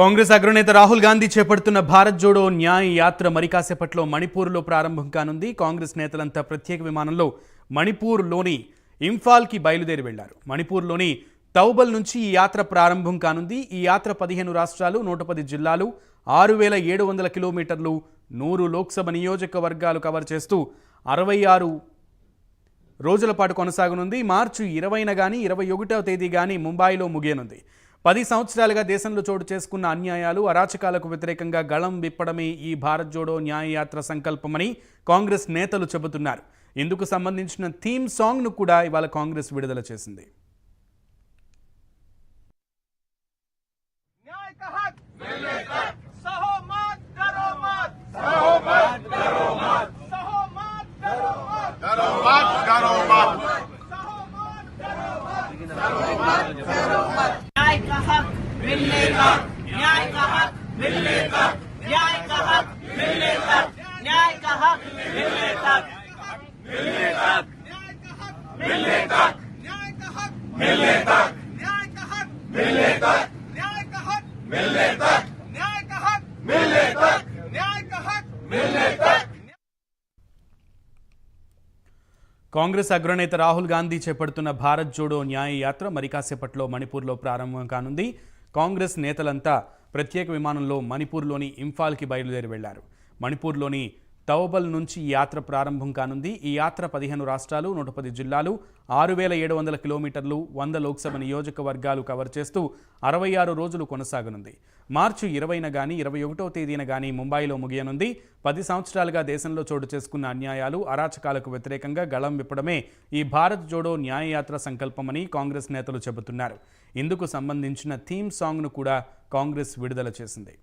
కాంగ్రెస్ అగ్రనేత రాహుల్ గాంధీ చేపడుతున్న భారత్ జోడో న్యాయ యాత్ర మరికాసేపట్లో మణిపూర్లో ప్రారంభం కానుంది. కాంగ్రెస్ నేతలంతా ప్రత్యేక విమానంలో మణిపూర్లోని ఇంఫాల్కి బయలుదేరి వెళ్ళారు. మణిపూర్లోని తౌబల్ నుంచి ఈ యాత్ర ప్రారంభం కానుంది. ఈ యాత్ర పదిహేను రాష్ట్రాలు నూట పది జిల్లాలు ఆరు వేల ఏడు వందల కిలోమీటర్లు నూరు లోక్సభ నియోజకవర్గాలు కవర్ చేస్తూ అరవై ఆరు రోజుల పాటు కొనసాగనుంది. మార్చి ఇరవైన కానీ ఇరవై ఒకటవ తేదీ కానీ ముంబైలో ముగియనుంది. పది సంవత్సరాలుగా దేశంలో చోటు చేసుకున్న అన్యాయాలు అరాచకాలకు వ్యతిరేకంగా గళం విప్పడమే ఈ భారత్ జోడో న్యాయయాత్ర సంకల్పమని కాంగ్రెస్ నేతలు చెబుతున్నారు. ఇందుకు సంబంధించిన థీమ్ సాంగ్ను కూడా ఇవాళ కాంగ్రెస్ విడుదల చేసింది. मिलने तक सहो मत करो मत सहो मत करो मत सहो मत करो मत करो मत करो मत सहो मत करो मत न्याय का हक मिलने तक न्याय का हक मिलने तक न्याय का हक मिलने तक न्याय का हक मिलने तक मिलने तक मिलने तक न्याय का हक मिलने तक न्याय का हक मिलने तक न्याय का हक मिलने तक न्याय का हक मिलने तक न्याय का हक मिलने तक కాంగ్రెస్ అగ్రనేత రాహుల్ గాంధీ చేపడుతున్న భారత్ జోడో న్యాయ యాత్ర మరి కాసేపట్లో మణిపూర్లో ప్రారంభం కానుంది కాంగ్రెస్ నేతలంతా ప్రత్యేక విమానంలో మణిపూర్లోని ఇంఫాల్కి బయలుదేరి వెళ్ళారు. మణిపూర్లోని తౌబల్ నుంచి ఈ యాత్ర ప్రారంభం కానుంది. ఈ యాత్ర పదిహేను రాష్ట్రాలు నూట పది జిల్లాలు ఆరు వేల ఏడు వందల కిలోమీటర్లు వంద లోక్సభ నియోజకవర్గాలు కవర్ చేస్తూ అరవై ఆరు రోజులు కొనసాగనుంది. మార్చి ఇరవైన గాని ఇరవై ఒకటో తేదీన గాని ముంబైలో ముగియనుంది. పది సంవత్సరాలుగా దేశంలో చోటు చేసుకున్న అన్యాయాలు అరాచకాలకు వ్యతిరేకంగా గళం విప్పడమే ఈ భారత్ జోడో న్యాయయాత్ర సంకల్పమని కాంగ్రెస్ నేతలు చెబుతున్నారు. ఇందుకు సంబంధించిన థీమ్ సాంగ్ను కూడా కాంగ్రెస్ విడుదల చేసింది.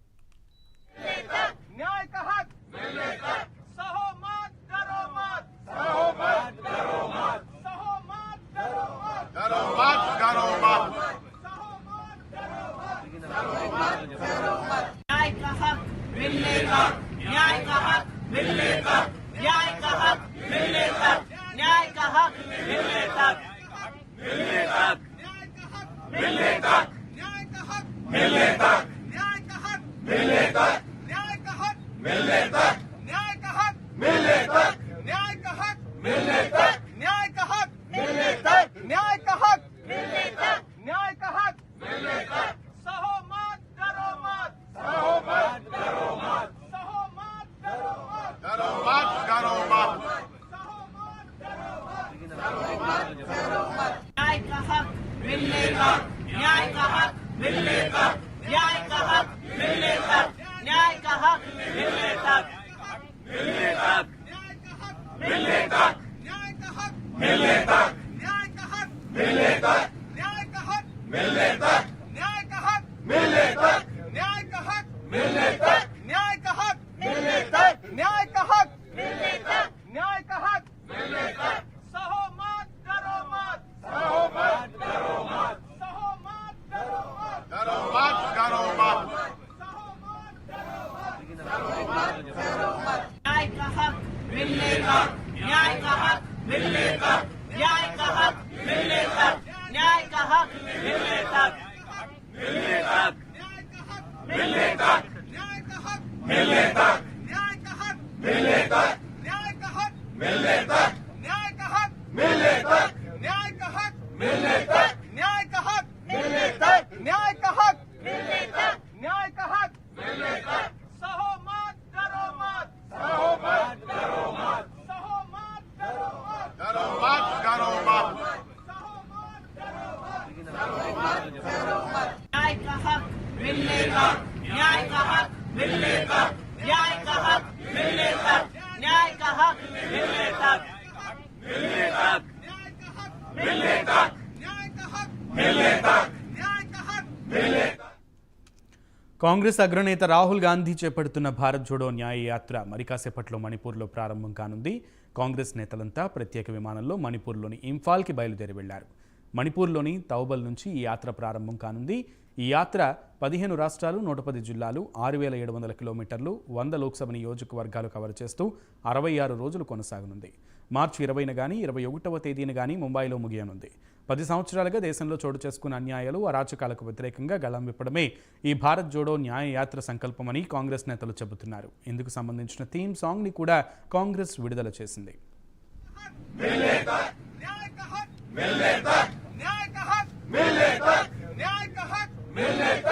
मिलने तक। न्याय का हक। मिलने तक। न्याय का हक। मिलने मिलने तक न्याय का हक न्याय का हक न्याय का हक కాంగ్రెస్ అగ్రనేత రాహుల్ గాంధీ చేపడుతున్న భారత్ జోడో న్యాయ యాత్ర మరి మణిపూర్లో ప్రారంభం కానుంది. కాంగ్రెస్ నేతలంతా ప్రత్యేక విమానంలో మణిపూర్లోని ఇంఫాల్కి బయలుదేరి వెళ్ళారు. మణిపూర్లోని తౌబల్ నుంచి ఈ యాత్ర ప్రారంభం కానుంది. ఈ యాత్ర పదిహేను రాష్ట్రాలు నూట పది జిల్లాలు ఆరు వేల ఏడు వందల కిలోమీటర్లు వంద లోక్సభ నియోజకవర్గాలు కవర్ చేస్తూ అరవై ఆరు రోజులు కొనసాగనుంది. మార్చి ఇరవైన కానీ ఇరవై ఒకటవ తేదీన కానీ ముంబైలో ముగియనుంది. పది సంవత్సరాలుగా దేశంలో చోటు చేసుకున్న అన్యాయాలు అరాచకాలకు వ్యతిరేకంగా గళం విప్పడమే ఈ భారత్ జోడో న్యాయ యాత్ర సంకల్పమని కాంగ్రెస్ నేతలు చెబుతున్నారు. ఇందుకు సంబంధించిన థీమ్ సాంగ్ని కూడా కాంగ్రెస్ విడుదల చేసింది. मिलने तक न्याय का हक मिलने तक न्याय का हक मिलने तक